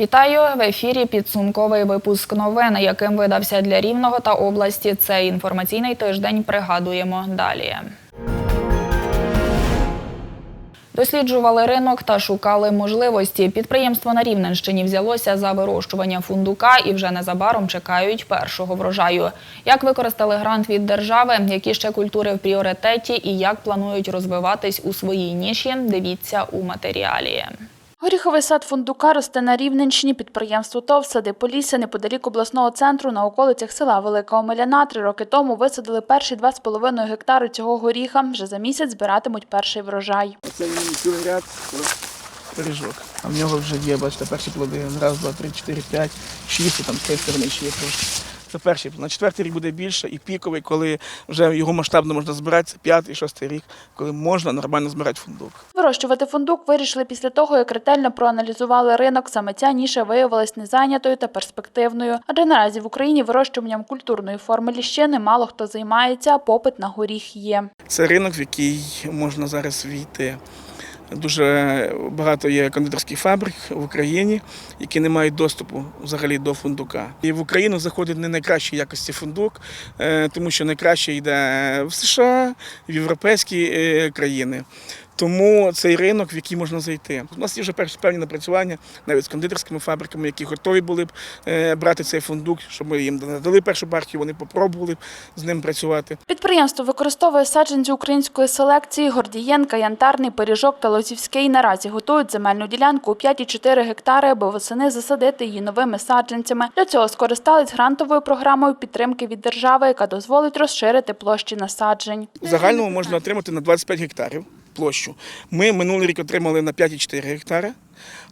Вітаю в ефірі. Підсумковий випуск новин, яким видався для рівного та області. Цей інформаційний тиждень пригадуємо далі. Досліджували ринок та шукали можливості. Підприємство на Рівненщині взялося за вирощування фундука і вже незабаром чекають першого врожаю. Як використали грант від держави, які ще культури в пріоритеті і як планують розвиватись у своїй ніші, дивіться у матеріалі. Горіховий сад фундука росте на Рівненщині. Підприємство ТОВ «Сади Полісся» неподалік обласного центру на околицях села Велика Омеляна. Три роки тому висадили перші 2,5 гектари цього горіха. Вже за місяць збиратимуть перший врожай. Це цілий ряд пиріжок. А в нього вже є, бачите, перші плоди. Раз, два, три, чотири, п'ять, шість, і там з цієї сторони ще є трошки. Це перший. На четвертий рік буде більше і піковий, коли вже його масштабно можна збирати. Це п'ятий, шостий рік, коли можна нормально збирати фундук. Вирощувати фундук вирішили після того, як ретельно проаналізували ринок. Саме ця ніша виявилась незайнятою та перспективною. Адже наразі в Україні вирощуванням культурної форми ліщини мало хто займається, а попит на горіх є. Це ринок, в який можна зараз війти. Дуже багато є кондитерських фабрик в Україні, які не мають доступу взагалі до фундука. І в Україну заходить не найкращі якості фундук, е, тому що найкраще йде в США, в європейські е, країни. Тому цей ринок, в який можна зайти. У нас є вже перші певні напрацювання навіть з кондитерськими фабриками, які готові були б е, брати цей фундук, щоб ми їм надали першу партію, вони попробували б з ним працювати. Підприємство використовує саджанці української селекції Гордієнка, Янтарний, Пиріжок та Лозівський. Наразі готують земельну ділянку у 5,4 гектари, аби восени засадити її новими саджанцями. Для цього скористались грантовою програмою підтримки від держави, яка дозволить розширити площі насаджень. В загальному можна отримати на 25 гектарів площу. Ми минулий рік отримали на 5,4 гектари,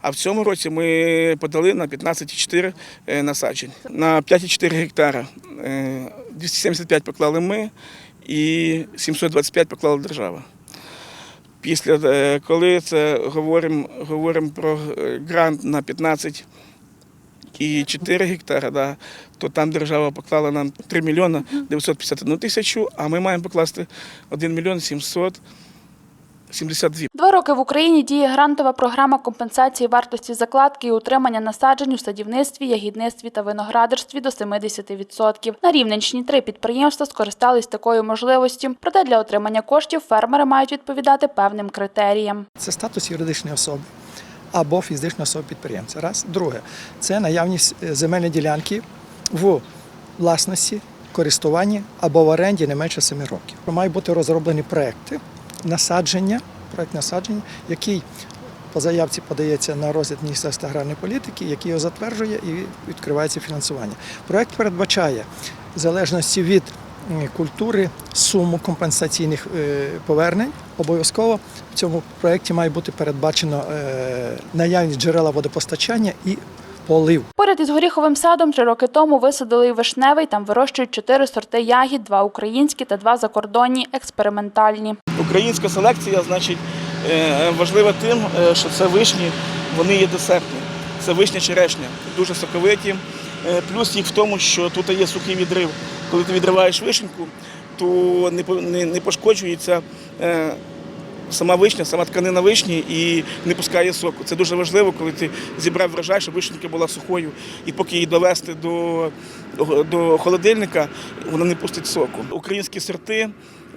а в цьому році ми подали на 15,4 е, насаджень. На 5,4 гектара е, 275 поклали ми і 725 поклала держава. Після е, коли це говоримо говоримо про е, грант на 15 і 4 гектара, да, то там держава поклала нам 3 мільйона 951 тисячу, а ми маємо покласти 1 мільйон 772. Два роки в Україні діє грантова програма компенсації вартості закладки і утримання насаджень у садівництві, ягідництві та виноградарстві до 70%. На Рівненщині три підприємства скористались такою можливістю. Проте для отримання коштів фермери мають відповідати певним критеріям. Це статус юридичної особи або фізичної особи підприємця. Раз. Друге, це наявність е, земельної ділянки в власності, користуванні або в оренді не менше 7 років. Мають бути розроблені проекти насадження, проект насадження, який по заявці подається на розгляд Міністерства аграрної політики, який його затверджує і відкривається фінансування. Проект передбачає в залежності від культури суму компенсаційних е, повернень. Обов'язково в цьому проєкті має бути передбачено е, наявність джерела водопостачання і полив. Поряд із горіховим садом три роки тому висадили і вишневий. Там вирощують чотири сорти ягід, два українські та два закордонні, експериментальні. Українська селекція, значить, е, важлива тим, е, що це вишні, вони є десертні. Це вишня черешня, дуже соковиті. Е, Плюс їх в тому, що тут є сухий відрив. Коли ти відриваєш вишеньку, то не по- не, не пошкоджується сама вишня, сама тканина вишні і не пускає соку. Це дуже важливо, коли ти зібрав врожай, щоб вишенька була сухою, і поки її довести до, до холодильника, вона не пустить соку. Українські сорти.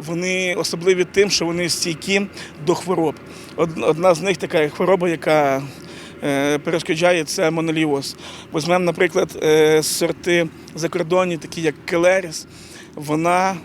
Вони особливі тим, що вони стійкі до хвороб. Одна з них така хвороба, яка е, перешкоджає, це моноліоз. Візьмемо, наприклад, е, сорти закордонні, такі як Келеріс, вона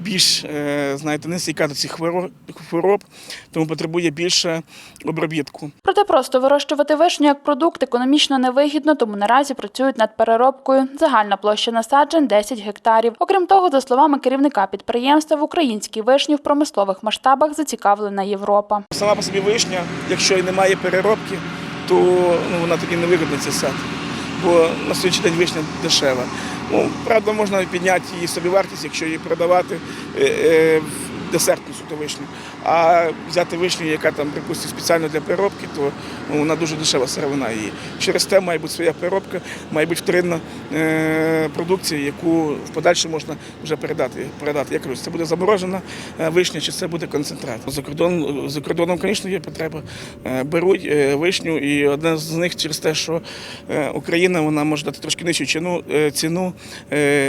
більш е, знаєте, не стійка до цих хворо- хвороб, тому потребує більше обробітку. Проте просто вирощувати вишню як продукт економічно невигідно, тому наразі працюють над переробкою. Загальна площа насаджень 10 гектарів. Окрім того, за словами керівника підприємства, в українській вишні в промислових масштабах зацікавлена Європа. Сама по собі вишня, якщо і немає переробки, то ну, вона тоді не вигідна цей сад. Бо на сьогоднішній день вишня дешева. Ну, правда, можна підняти її собівартість, якщо її продавати е, е, в десертну суто вишню. А взяти вишню, яка там, припустимо, спеціально для переробки, то ну, вона дуже дешева сировина. І через те має бути своя переробка, має бути вторинна е, продукція, яку в подальшому можна вже передати. передати. Я кажу, це буде заморожена е, вишня чи це буде концентрат. За кордон, за кордоном, звісно, є потреба. Е, Беруть е, вишню, і одне з них через те, що Україна вона може дати трошки нижчу ціну, ціну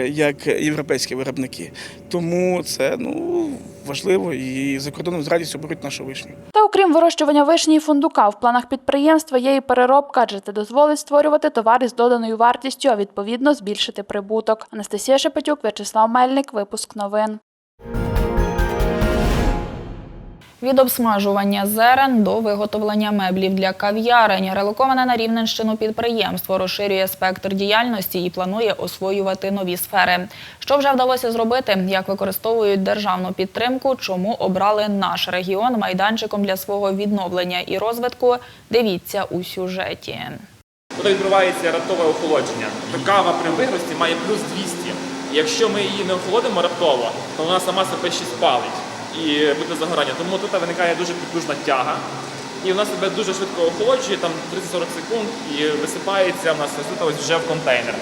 як європейські виробники. Тому це ну, важливо і за кордоном з радістю беруть нашу вишню. Та окрім вирощування вишні і фундука, в планах підприємства є і переробка, адже це дозволить створювати товари з доданою вартістю, а відповідно збільшити прибуток. Анастасія Шепетюк, В'ячеслав Мельник, випуск новин. Від обсмажування зерен до виготовлення меблів для кав'ярень релоковане на Рівненщину підприємство розширює спектр діяльності і планує освоювати нові сфери. Що вже вдалося зробити, як використовують державну підтримку, чому обрали наш регіон майданчиком для свого відновлення і розвитку. Дивіться у сюжеті. Коли відбувається раптове охолодження, кава при вигрості має плюс 200. Якщо ми її не охолодимо раптово, то вона сама себе ще спалить і буде загорання. Тому тут виникає дуже потужна тяга. І вона себе дуже швидко охолоджує, там 30-40 секунд, і висипається в нас тут ось вже в контейнер.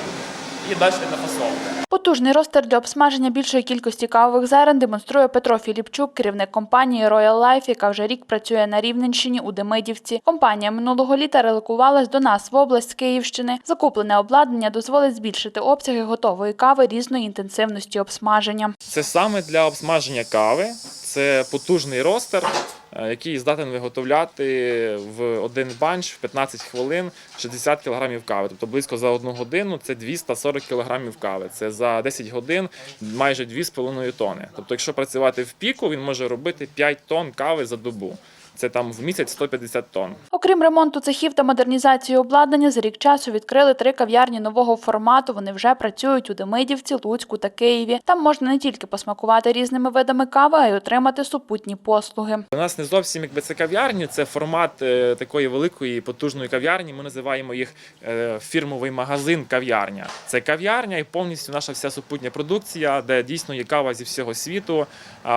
І далі на фасовку. Потужний ростер для обсмаження більшої кількості кавових зерен демонструє Петро Філіпчук, керівник компанії Royal Life, яка вже рік працює на Рівненщині у Демидівці. Компанія минулого літа релокувалась до нас в область з Київщини. Закуплене обладнання дозволить збільшити обсяги готової кави різної інтенсивності обсмаження. Це саме для обсмаження кави. Це потужний ростер, е, який здатен виготовляти в один банч в 15 хвилин 60 кг кави. Тобто близько за одну годину це 240 кг кави. Це за 10 годин майже 2,5 тонни. Тобто, якщо працювати в піку, він може робити 5 тонн кави за добу. Це там в місяць 150 тонн. Окрім ремонту цехів та модернізації обладнання, за рік часу відкрили три кав'ярні нового формату. Вони вже працюють у Демидівці, Луцьку та Києві. Там можна не тільки посмакувати різними видами кави, а й отримати супутні послуги. У нас не зовсім якби це кав'ярні, це формат е, такої великої потужної кав'ярні. Ми називаємо їх е, фірмовий магазин кав'ярня. Це кав'ярня і повністю наша вся супутня продукція, де дійсно є кава зі всього світу.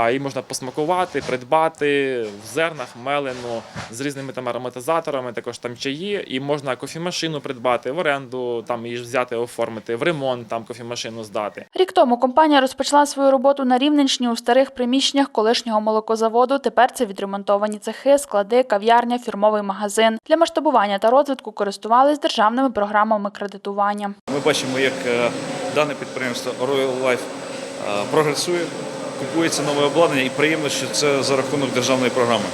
Її можна посмакувати, придбати в зернах, мелену з різними там ароматизаторами, також там чаї, і можна кофемашину придбати в оренду, там її ж взяти, оформити, в ремонт там кофемашину здати. Рік тому компанія розпочала свою роботу на Рівненщині у старих приміщеннях колишнього молокозаводу. Тепер це відремонтовані цехи, склади, кав'ярня, фірмовий магазин. Для масштабування та розвитку користувались державними програмами кредитування. Ми бачимо, як е, дане підприємство Royal Life е, прогресує, купується нове обладнання, і приємно, що це за рахунок державної програми.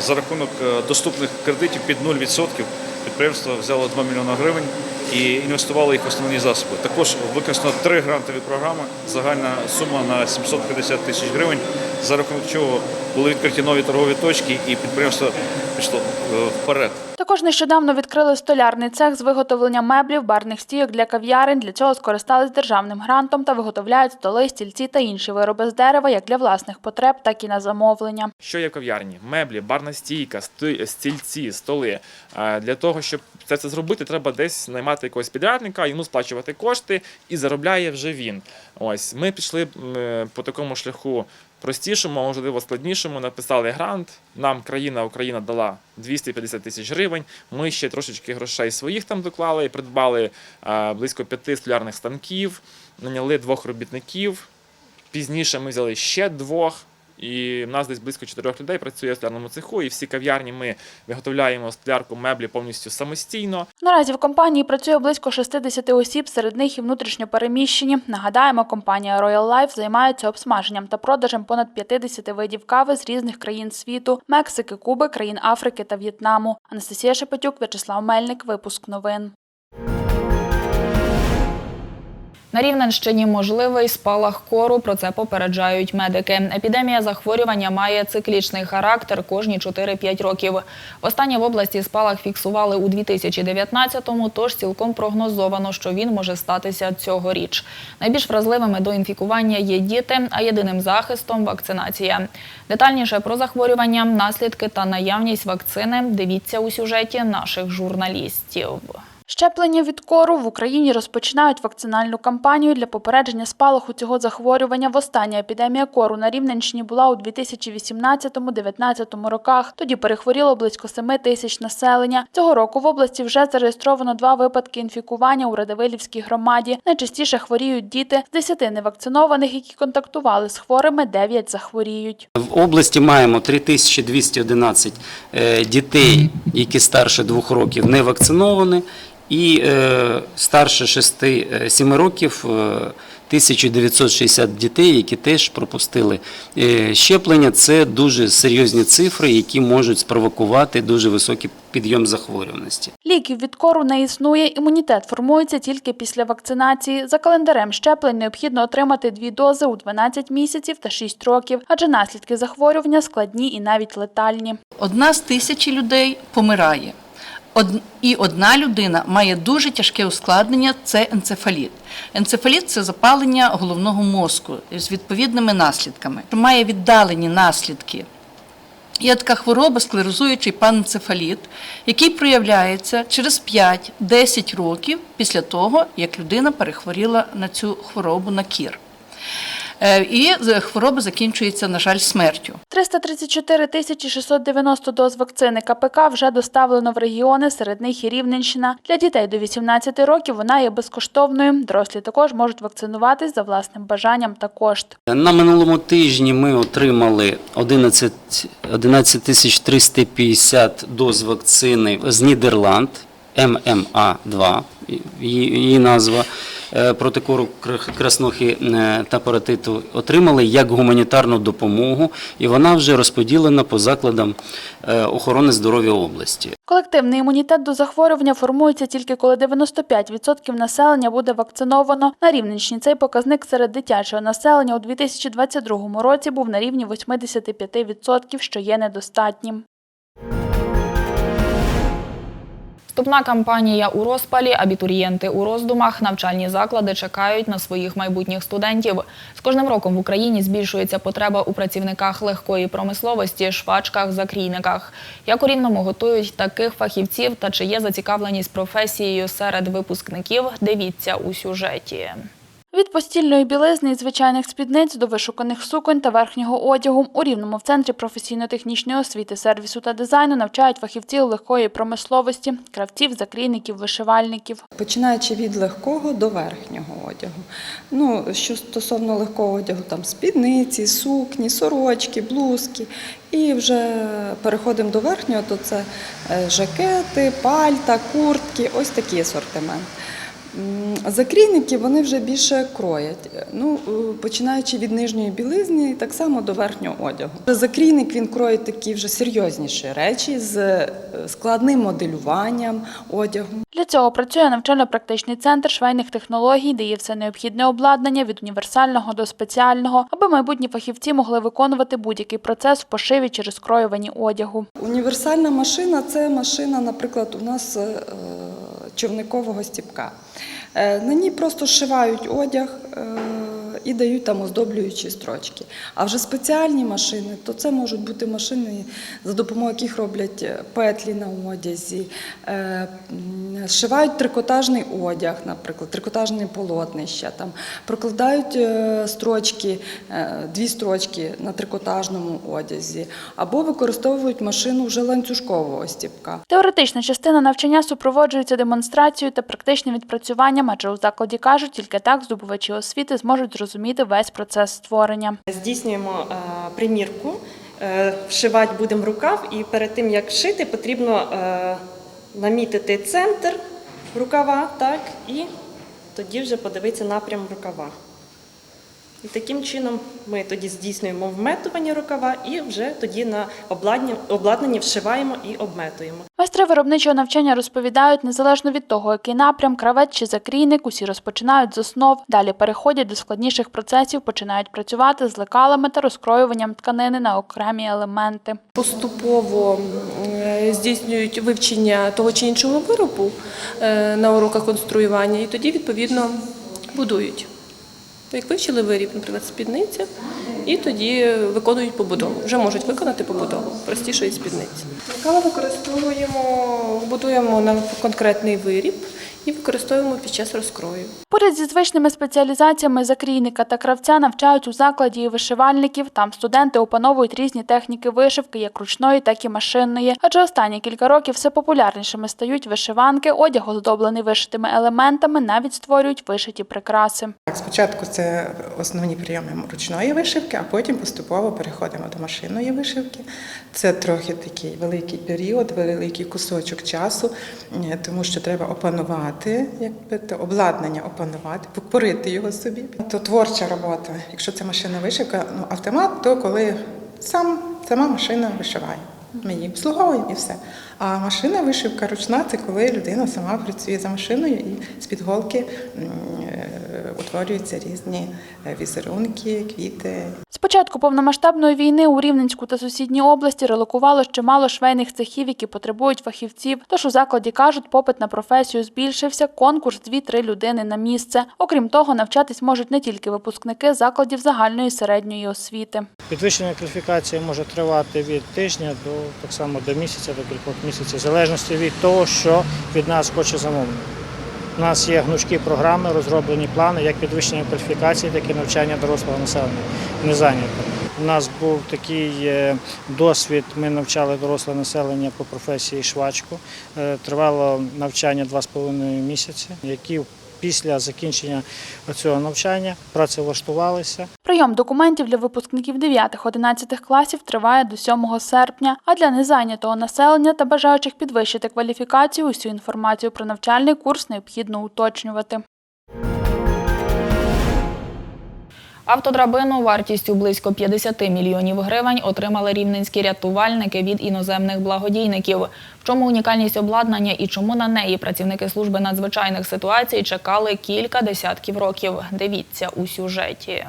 За рахунок е, доступних кредитів під 0% підприємство взяло 2 мільйони гривень і інвестувало їх в основні засоби. Також використано три грантові програми, загальна сума на 750 тисяч гривень, за рахунок чого були відкриті нові торгові точки, і підприємство пішло е, вперед. Також нещодавно відкрили столярний цех з виготовлення меблів, барних стійок для кав'ярень. Для цього скористались державним грантом та виготовляють столи, стільці та інші вироби з дерева як для власних потреб, так і на замовлення. Що є в кав'ярні? Меблі, барна стійка, стільці, столи. Е, Для того, щоб це все зробити, треба десь наймати якогось підрядника, йому сплачувати кошти і заробляє вже він. Ось ми пішли е, по такому шляху простішому, а можливо складнішому. Написали грант. Нам країна Україна дала 250 тисяч гривень. Ми ще трошечки грошей своїх там доклали придбали е, близько п'яти столярних станків, наняли двох робітників. Пізніше ми взяли ще двох. І в нас десь близько чотирьох людей працює в столярному цеху, і всі кав'ярні ми виготовляємо столярку меблі повністю самостійно. Наразі в компанії працює близько 60 осіб, серед них і внутрішньо переміщені. Нагадаємо, компанія Royal Life займається обсмаженням та продажем понад 50 видів кави з різних країн світу – Мексики, Куби, країн Африки та В'єтнаму. Анастасія Шепетюк, В'ячеслав Мельник, випуск новин. На Рівненщині можливий спалах кору. Про це попереджають медики. Епідемія захворювання має циклічний характер кожні 4-5 років. Останнє в області спалах фіксували у 2019-му, тож цілком прогнозовано, що він може статися цьогоріч. Найбільш вразливими до інфікування є діти, а єдиним захистом вакцинація. Детальніше про захворювання, наслідки та наявність вакцини дивіться у сюжеті наших журналістів. Щеплення від кору в Україні розпочинають вакцинальну кампанію для попередження спалаху цього захворювання. Востання епідемія кору на Рівненщині була у 2018-2019 роках. Тоді перехворіло близько 7 тисяч населення. Цього року в області вже зареєстровано два випадки інфікування у Радивилівській громаді. Найчастіше хворіють діти. З 10 невакцинованих, які контактували з хворими, 9 захворіють. В області маємо 3211 е, дітей, які старше двох років не вакциновані, і е, старше 6-7 років е, 1960 дітей, які теж пропустили е, щеплення. Це дуже серйозні цифри, які можуть спровокувати дуже високий підйом захворюваності. Ліків від кору не існує, імунітет формується тільки після вакцинації. За календарем щеплень необхідно отримати дві дози у 12 місяців та 6 років, адже наслідки захворювання складні і навіть летальні. Одна з тисячі людей помирає. І одна людина має дуже тяжке ускладнення це енцефаліт. Енцефаліт це запалення головного мозку з відповідними наслідками. Має віддалені наслідки. Є така хвороба, склерозуючий паненцефаліт, який проявляється через 5-10 років після того, як людина перехворіла на цю хворобу на кір. Е, І з- хвороба закінчується, на жаль, смертю. 334 тисячі 690 доз вакцини КПК вже доставлено в регіони, серед них і Рівненщина. Для дітей до 18 років вона є безкоштовною. Дорослі також можуть вакцинуватись за власним бажанням та кошт. На минулому тижні ми отримали 11, 11 тисяч 350 доз вакцини з Нідерланд, ММА-2, її, її назва, е, проти кору кр- краснухи е, та паратиту отримали як гуманітарну допомогу, і вона вже розподілена по закладам е, охорони здоров'я області. Колективний імунітет до захворювання формується тільки коли 95% населення буде вакциновано. На Рівненщині цей показник серед дитячого населення у 2022 році був на рівні 85%, що є недостатнім. Вступна кампанія у розпалі, абітурієнти у роздумах, навчальні заклади чекають на своїх майбутніх студентів. З кожним роком в Україні збільшується потреба у працівниках легкої промисловості, швачках, закрійниках. Як у Рівному готують таких фахівців та чи є зацікавленість професією серед випускників, дивіться у сюжеті. Від постільної білизни і звичайних спідниць до вишуканих суконь та верхнього одягу у Рівному в центрі професійно-технічної освіти, сервісу та дизайну навчають фахівців легкої промисловості, кравців, закрійників, вишивальників. Починаючи від легкого до верхнього одягу. Ну, що стосовно легкого одягу, там спідниці, сукні, сорочки, блузки. І вже переходимо до верхнього, то це е, жакети, пальта, куртки, ось такий асортимент. Закрійники вони вже більше кроять. Ну, е, починаючи від нижньої білизни, і так само до верхнього одягу. Закрійник він кроїть такі вже серйозніші речі з е, складним моделюванням одягу. Для цього працює навчально-практичний центр швейних технологій, де є все необхідне обладнання від універсального до спеціального, аби майбутні фахівці могли виконувати будь-який процес в пошиві чи розкроюванні одягу. Універсальна машина це машина, наприклад, у нас е, човникового стіпка. Е, На ній просто шивають одяг е, і дають там оздоблюючі строчки. А вже спеціальні машини, то це можуть бути машини, за допомогою яких роблять е, петлі на одязі, е, шивають трикотажний одяг, наприклад, трикотажне полотнища, там, прокладають е, строчки, дві строчки на трикотажному одязі, або використовують машину вже ланцюжкового стіпка. Теоретична частина навчання супроводжується демонстрацією та практичним відпрацюванням, адже у закладі кажуть, тільки так здобувачі освіти зможуть зрозуміти весь процес створення. Здійснюємо е, примірку, е, вшивати будемо рукав, і перед тим як шити, потрібно е, намітити центр рукава, так, і тоді вже подивитися напрям рукава. І таким чином ми тоді здійснюємо вметування рукава і вже тоді на обладнанні, обладнанні вшиваємо і обметуємо. Майстри виробничого навчання розповідають, незалежно від того, який напрям, кравець чи закрійник, усі розпочинають з основ, далі переходять до складніших процесів, починають працювати з лекалами та розкроюванням тканини на окремі елементи. Поступово е, здійснюють вивчення того чи іншого виробу е, на уроках конструювання і тоді відповідно будують. Як вивчили виріб, наприклад, спідниця, і тоді виконують побудову. Вже можуть виконати побудову простішої спідниці. Лекала використовуємо, будуємо на конкретний виріб і використовуємо під час розкрою. Поряд зі звичними спеціалізаціями закрійника та кравця навчають у закладі і вишивальників. Там студенти опановують різні техніки вишивки, як ручної, так і машинної. Адже останні кілька років все популярнішими стають вишиванки, одяг оздоблений вишитими елементами, навіть створюють вишиті прикраси. Так, спочатку це основні прийоми ручної вишивки, а потім поступово переходимо до машинної вишивки. Це трохи такий великий період, великий кусочок часу, е, тому що треба опанувати, якби то обладнання опанувати, покорити його собі. То творча робота. Якщо це машина вишивка, ну автомат, то коли сам сама машина вишиває. Ми її обслуговуємо і все. А машина вишивка ручна це коли людина сама працює за машиною і з-під голки е, утворюються різні е, візерунки, квіти. З початку повномасштабної війни у Рівненську та сусідній області релокувало чимало швейних цехів, які потребують фахівців. Тож у закладі кажуть, попит на професію збільшився. Конкурс 2-3 людини на місце. Окрім того, навчатись можуть не тільки випускники закладів загальної середньої освіти. Підвищення кваліфікації може тривати від тижня до так само до місяця, до кількох місяців, в залежності від того, що від нас хоче замовник. У нас є гнучкі програми, розроблені плани як підвищення кваліфікації, так і навчання дорослого населення незайнятого. У нас був такий е, досвід. Ми навчали доросле населення по професії швачку. Е, Тривало навчання 2,5 місяці, які після закінчення цього навчання працевлаштувалися. Прийом документів для випускників 9-11 класів триває до 7 серпня, а для незайнятого населення та бажаючих підвищити кваліфікацію усю інформацію про навчальний курс необхідно уточнювати. Автодрабину вартістю близько 50 мільйонів гривень отримали рівненські рятувальники від іноземних благодійників. В чому унікальність обладнання і чому на неї працівники служби надзвичайних ситуацій чекали кілька десятків років. Дивіться у сюжеті.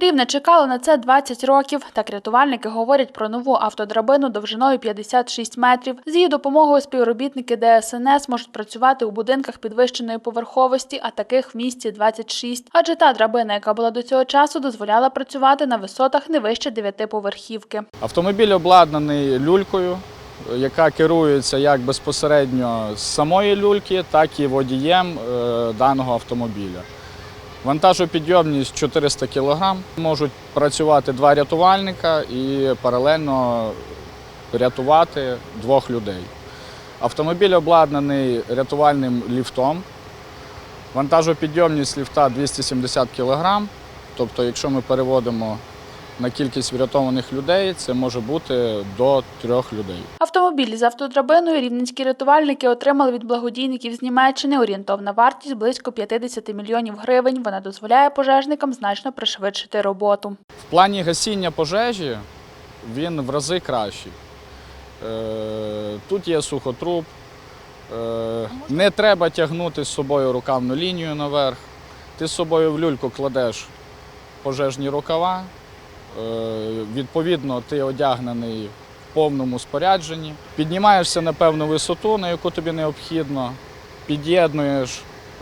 Рівне чекали на це 20 років. Так рятувальники говорять про нову автодрабину довжиною 56 метрів. З її допомогою співробітники ДСНС можуть працювати у будинках підвищеної поверховості, а таких в місті 26. Адже та драбина, яка була до цього часу, дозволяла працювати на висотах не вище 9 поверхівки. Автомобіль обладнаний люлькою, яка керується як безпосередньо з самої люльки, так і водієм е, даного автомобіля. Вантажопідйомність 400 кг. Можуть працювати два рятувальника і паралельно рятувати двох людей. Автомобіль обладнаний рятувальним ліфтом. Вантажопідйомність ліфта 270 кг. Тобто, якщо ми переводимо на кількість врятованих людей, це може бути до трьох людей. Автомобілі з автодрабиною рівненські рятувальники отримали від благодійників з Німеччини. Орієнтовна вартість близько 50 мільйонів гривень. Вона дозволяє пожежникам значно пришвидшити роботу. В плані гасіння пожежі він в рази кращий. Е, Тут є сухотруб, е, не треба тягнути з собою рукавну лінію наверх. Ти з собою в люльку кладеш пожежні рукава. Е, Відповідно, ти одягнений в повному спорядженні. Піднімаєшся на певну висоту, на яку тобі необхідно, під'єднуєш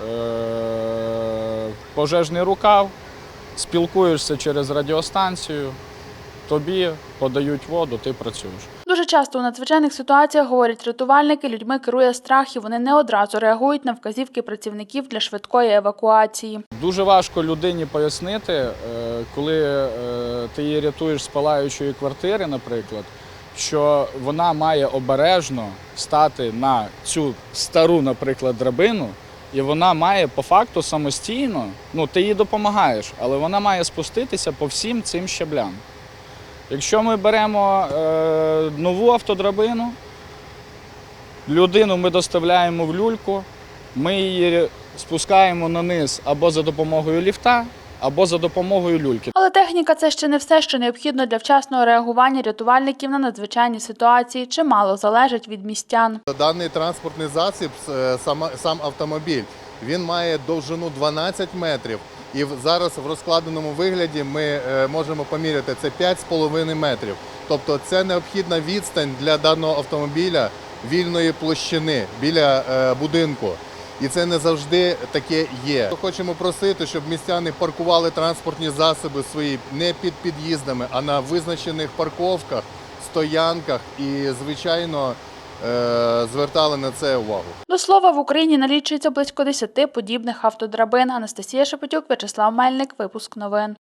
е, пожежний рукав, спілкуєшся через радіостанцію, тобі подають воду, ти працюєш. Дуже часто у надзвичайних ситуаціях, говорять рятувальники, людьми керує страх і вони не одразу реагують на вказівки працівників для швидкої евакуації. Дуже важко людині пояснити, е, коли е, ти її рятуєш з палаючої квартири, наприклад, що вона має обережно стати на цю стару, наприклад, драбину, і вона має по факту самостійно, ну ти їй допомагаєш, але вона має спуститися по всім цим щаблям. Якщо ми беремо е, нову автодрабину, людину ми доставляємо в люльку, ми її спускаємо на низ або за допомогою ліфта, або за допомогою люльки. Але техніка це ще не все, що необхідно для вчасного реагування рятувальників на надзвичайні ситуації. Чимало залежить від містян. Даний транспортний засіб, е, сам автомобіль, він має довжину 12 метрів. І зараз в розкладеному вигляді ми е, можемо поміряти це 5,5 метрів. Тобто це необхідна відстань для даного автомобіля вільної площини біля е, будинку. І це не завжди таке є. Хочемо просити, щоб містяни паркували транспортні засоби свої не під під'їздами, а на визначених парковках, стоянках і, звичайно, звертали на це увагу. До слова, в Україні налічується близько 10 подібних автодрабин. Анастасія Шепетюк, В'ячеслав Мельник. Випуск новин.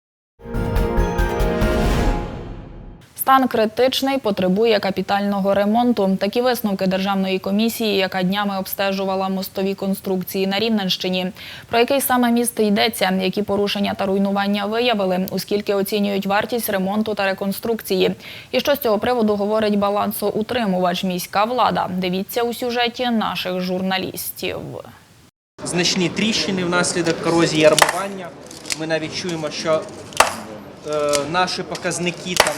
Стан критичний, потребує капітального ремонту. Такі висновки Державної комісії, яка днями обстежувала мостові конструкції на Рівненщині. Про який саме міст йдеться, які порушення та руйнування виявили, оскільки оцінюють вартість ремонту та реконструкції. І що з цього приводу говорить балансоутримувач міська влада. Дивіться у сюжеті наших журналістів. значні тріщини внаслідок корозії армування. Ми навіть чуємо, що е, наші показники там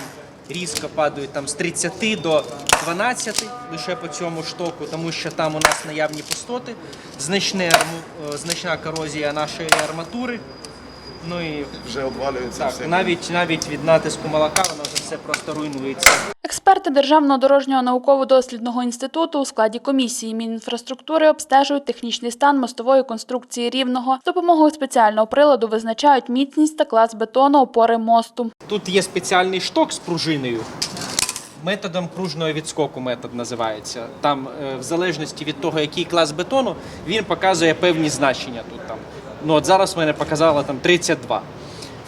різко падають там, з 30 до 12 лише по цьому штоку, тому що там у нас наявні пустоти, значне, е, значна корозія нашої арматури. Ну і Вже обвалюється так, все. навіть, навіть від натиску молока воно вже все просто руйнується. Експерти Державного дорожнього науково-дослідного інституту у складі комісії Мінінфраструктури обстежують технічний стан мостової конструкції рівного. З допомогою спеціального приладу визначають міцність та клас бетону опори мосту. Тут є спеціальний шток з пружиною. Методом кружного відскоку метод називається. Там, е, в залежності від того, який клас бетону, він показує певні значення. Тут. Ну от зараз мене показало там 32.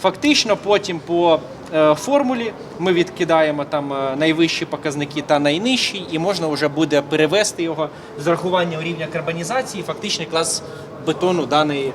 Фактично, потім по е, формулі ми відкидаємо там е, найвищі показники та найнижчі, і можна вже буде перевести його з рахуванням рівня карбонізації, фактичний клас бетону даної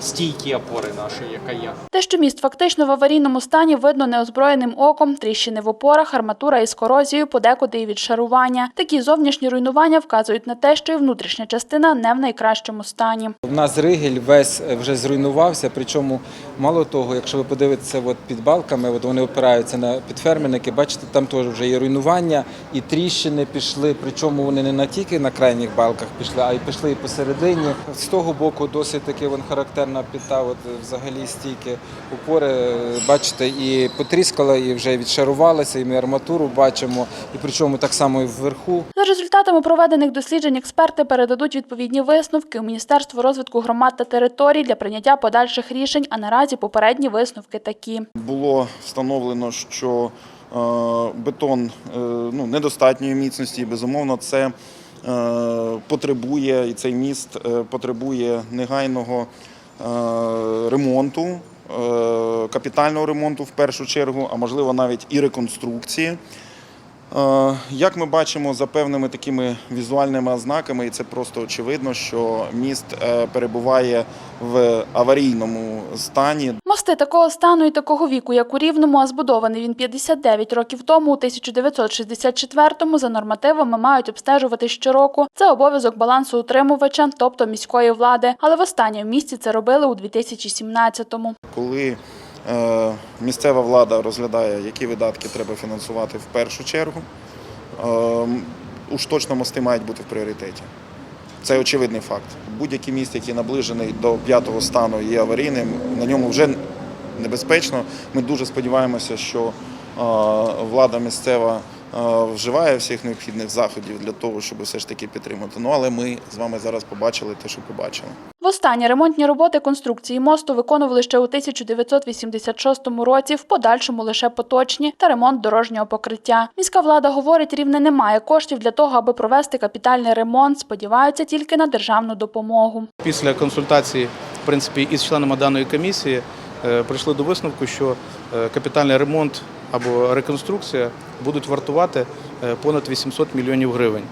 стійки опори нашої, яка є. Те, що міст фактично в аварійному стані, видно неозброєним оком, тріщини в опорах, арматура із корозією, подекуди і від шарування. Такі зовнішні руйнування вказують на те, що і внутрішня частина не в найкращому стані. У нас ригель весь е, вже зруйнувався, причому мало того, якщо ви подивитеся от під балками, от вони опираються на підфермерники, бачите, там теж вже є руйнування, і тріщини пішли, причому вони не на тільки на крайніх балках пішли, а й пішли і посередині. З того боку досить таки вон характерна піта, от взагалі стійки опори, е, бачите, і потріскала, і вже відшарувалася, і ми арматуру бачимо, і причому так само і вверху. За результатами проведених досліджень експерти передадуть відповідні висновки у Міністерство розвитку громад та територій для прийняття подальших рішень, а наразі попередні висновки такі. Було встановлено, що е, бетон е, ну, недостатньої міцності, і безумовно, це потребує, і цей міст потребує негайного ремонту, е, капітального ремонту в першу чергу, а можливо навіть і реконструкції. Е, Як ми бачимо за певними такими візуальними ознаками, і це просто очевидно, що міст е, перебуває в аварійному стані. Мости такого стану і такого віку, як у Рівному, а збудований він 59 років тому, у 1964-му, за нормативами мають обстежувати щороку. Це обов'язок балансоутримувача, тобто міської влади. Але востаннє в місті це робили у 2017-му. Коли е, місцева влада розглядає, які видатки треба фінансувати в першу чергу, е, уж точно мости мають бути в пріоритеті. Це очевидний факт. Будь-який міст, який наближений до п'ятого стану, є аварійним, на ньому вже небезпечно. Ми дуже сподіваємося, що влада місцева вживає всіх необхідних заходів для того, щоб все ж таки підтримати. Ну але ми з вами зараз побачили те, що побачили. Востаннє ремонтні роботи конструкції мосту виконували ще у 1986 році, в подальшому лише поточні та ремонт дорожнього покриття. Міська влада говорить, рівне немає коштів для того, аби провести капітальний ремонт. Сподіваються тільки на державну допомогу. Після консультації в принципі, із членами даної комісії прийшли до висновку, що е, капітальний ремонт або реконструкція будуть вартувати е, понад 800 мільйонів гривень.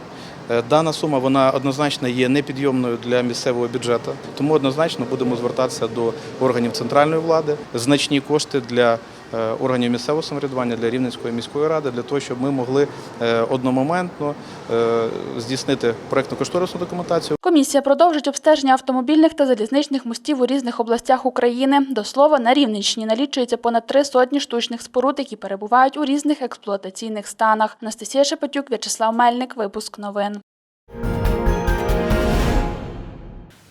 Е, Дана сума вона однозначно є непідйомною для місцевого бюджету, тому однозначно будемо звертатися до органів центральної влади. Значні кошти для е, органів місцевого самоврядування, для Рівненської міської ради, для того, щоб ми могли е, одномоментно е, здійснити проєктно-кошторисну документацію. Комісія продовжить обстеження автомобільних та залізничних мостів у різних областях України. До слова, на Рівненщині налічується понад три сотні штучних споруд, які перебувають у різних експлуатаційних станах. Анастасія Шепетюк, В'ячеслав Мельник. Випуск новин.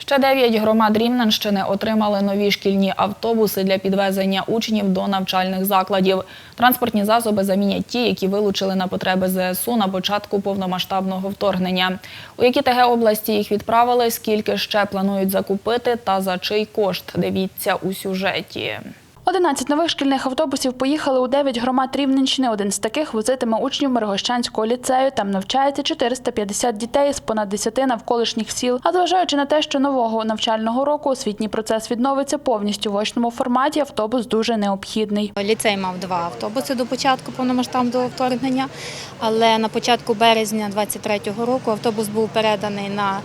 Ще дев'ять громад Рівненщини отримали нові шкільні автобуси для підвезення учнів до навчальних закладів. Транспортні засоби замінять ті, які вилучили на потреби ЗСУ на початку повномасштабного вторгнення. У які ТГ області їх відправили, скільки ще планують закупити та за чий кошт. Дивіться у сюжеті. 11 нових шкільних автобусів поїхали у 9 громад Рівненщини. Один з таких возитиме учнів Миргощанського ліцею. Там навчається 450 дітей з понад 10 навколишніх сіл. А зважаючи на те, що нового навчального року освітній процес відновиться повністю в очному форматі, автобус дуже необхідний. Ліцей мав два автобуси до початку повномасштабного вторгнення, але на початку березня 23-го року автобус був переданий на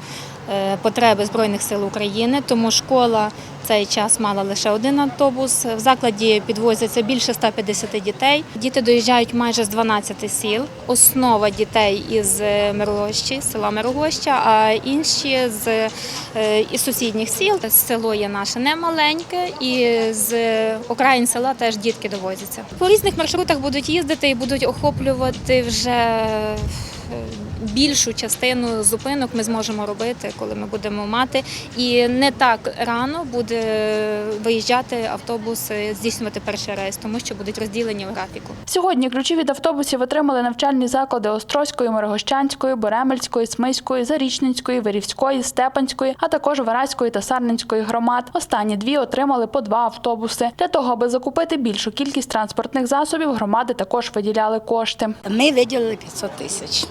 потреби Збройних сил України, тому школа цей час мала лише один автобус. В закладі підвозяться більше 150 дітей. Діти доїжджають майже з 12 сіл. Основа дітей із е, Мирогощі, села Мирогоща, а інші з е, із сусідніх сіл. Село є наше немаленьке, і з окраїн села теж дітки довозяться. По різних маршрутах будуть їздити і будуть охоплювати вже е, більшу частину зупинок ми зможемо робити, коли ми будемо мати. І не так рано буде виїжджати автобус, е, здійснювати перший рейс, тому що будуть розділені в графіку. Сьогодні ключі від автобусів отримали навчальні заклади Острозької, Мирогощанської, Боремельської, Смиської, Зарічненської, Вирівської, Степанської, а також Вараської та Сарненської громад. Останні дві отримали по два автобуси. Для того, аби закупити більшу кількість транспортних засобів, громади також виділяли кошти. Ми виділили 500 тисяч.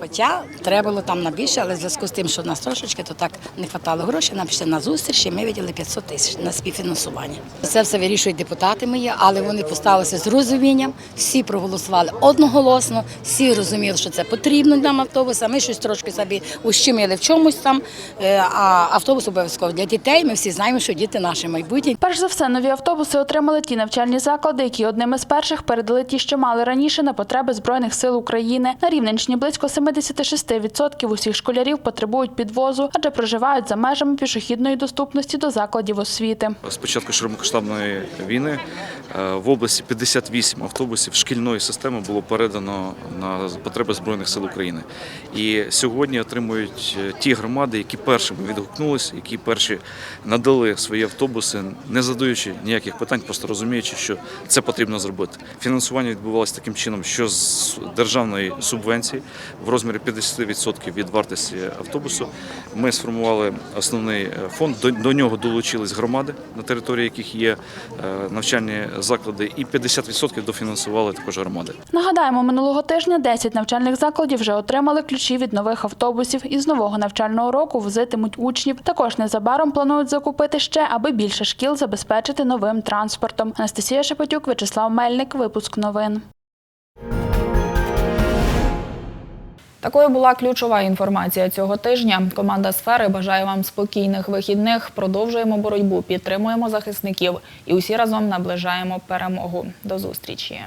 Хоча треба було там на більше, але в зв'язку з тим, що в нас трошечки, то так не вистачало грошей, нам пішли на зустріч, і ми виділили 500 тисяч на співфінансування. Це все вирішують депутати мої, але вони поставилися з розумінням, всі проголосували одноголосно, всі розуміли, що це потрібно для автобуса. Ми щось трошки собі ущемили в чомусь там, е, а автобус обов'язково для дітей. Ми всі знаємо, що діти наші майбутнє. Перш за все, нові автобуси отримали ті навчальні заклади, які одними з перших передали ті, що мали раніше на потреби Збройних сил України. На Рівненщині близько 76% усіх школярів потребують підвозу, адже проживають за межами пішохідної доступності до закладів освіти. З початку широкомасштабної війни е, в області 58 автобусів шкільної системи було передано на потреби Збройних сил України. І сьогодні отримують е, ті громади, які першими відгукнулись, які перші надали свої автобуси, не задаючи ніяких питань, просто розуміючи, що це потрібно зробити. Фінансування відбувалося таким чином, що з державної субвенції в розмірі 50% від вартості автобусу ми сформували основний е, фонд. До, до нього долучились громади, на території яких є е, навчальні заклади, і 50% дофінансували також громади. Нагадаємо, минулого тижня 10 навчальних закладів вже отримали ключі від нових автобусів. І з нового навчального року возитимуть учнів. Також незабаром планують закупити ще, аби більше шкіл забезпечити новим транспортом. Анастасія Шепетюк, Вячеслав Мельник. Випуск новин. Такою була ключова інформація цього тижня. Команда сфери бажає вам спокійних вихідних. Продовжуємо боротьбу, підтримуємо захисників і усі разом наближаємо перемогу. До зустрічі.